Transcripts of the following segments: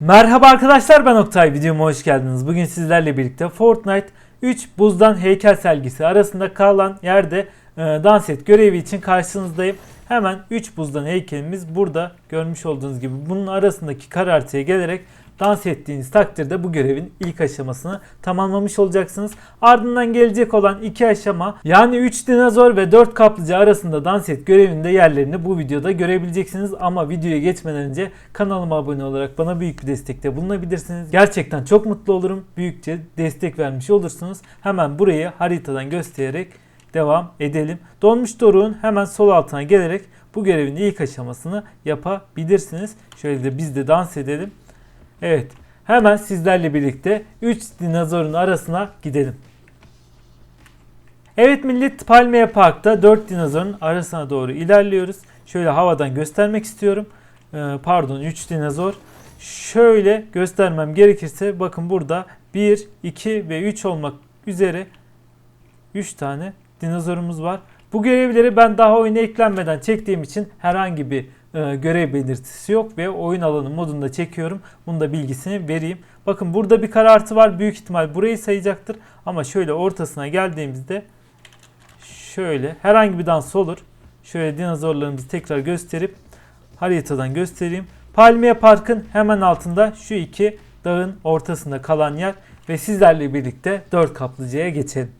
Merhaba arkadaşlar ben Oktay videoma hoş geldiniz. Bugün sizlerle birlikte Fortnite 3 buzdan heykel sergisi arasında kalan yerde e, dans et görevi için karşınızdayım. Hemen 3 buzdan heykelimiz burada görmüş olduğunuz gibi bunun arasındaki karartıya gelerek dans ettiğiniz takdirde bu görevin ilk aşamasını tamamlamış olacaksınız. Ardından gelecek olan iki aşama yani 3 dinozor ve 4 kaplıca arasında dans et görevinde yerlerini bu videoda görebileceksiniz. Ama videoya geçmeden önce kanalıma abone olarak bana büyük bir destekte bulunabilirsiniz. Gerçekten çok mutlu olurum. Büyükçe destek vermiş olursunuz. Hemen burayı haritadan göstererek devam edelim. Donmuş doruğun hemen sol altına gelerek bu görevin ilk aşamasını yapabilirsiniz. Şöyle de biz de dans edelim. Evet. Hemen sizlerle birlikte 3 dinozorun arasına gidelim. Evet millet Palmiye Park'ta 4 dinozorun arasına doğru ilerliyoruz. Şöyle havadan göstermek istiyorum. Ee, pardon 3 dinozor. Şöyle göstermem gerekirse bakın burada 1, 2 ve 3 olmak üzere 3 tane dinozorumuz var. Bu görevleri ben daha oyuna eklenmeden çektiğim için herhangi bir e, görev belirtisi yok ve oyun alanı modunda çekiyorum. Bunun da bilgisini vereyim. Bakın burada bir karartı var. Büyük ihtimal burayı sayacaktır. Ama şöyle ortasına geldiğimizde şöyle herhangi bir dans olur. Şöyle dinozorlarımızı tekrar gösterip haritadan göstereyim. Palmiye Park'ın hemen altında şu iki dağın ortasında kalan yer ve sizlerle birlikte 4 kaplıcaya geçelim.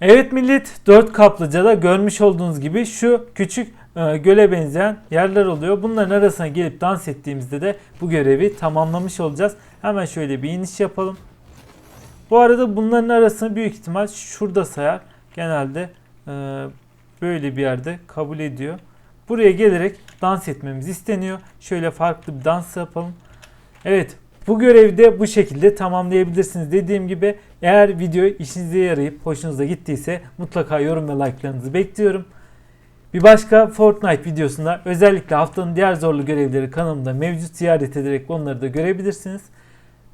Evet millet 4 kaplıcada görmüş olduğunuz gibi şu küçük göle benzeyen yerler oluyor. Bunların arasına gelip dans ettiğimizde de bu görevi tamamlamış olacağız. Hemen şöyle bir iniş yapalım. Bu arada bunların arasını büyük ihtimal şurada sayar. Genelde e, böyle bir yerde kabul ediyor. Buraya gelerek dans etmemiz isteniyor. Şöyle farklı bir dans yapalım. Evet bu görevi de bu şekilde tamamlayabilirsiniz. Dediğim gibi eğer video işinize yarayıp hoşunuza gittiyse mutlaka yorum ve like'larınızı bekliyorum. Bir başka Fortnite videosunda özellikle haftanın diğer zorlu görevleri kanalımda mevcut ziyaret ederek onları da görebilirsiniz.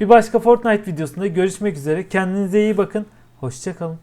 Bir başka Fortnite videosunda görüşmek üzere. Kendinize iyi bakın. Hoşçakalın.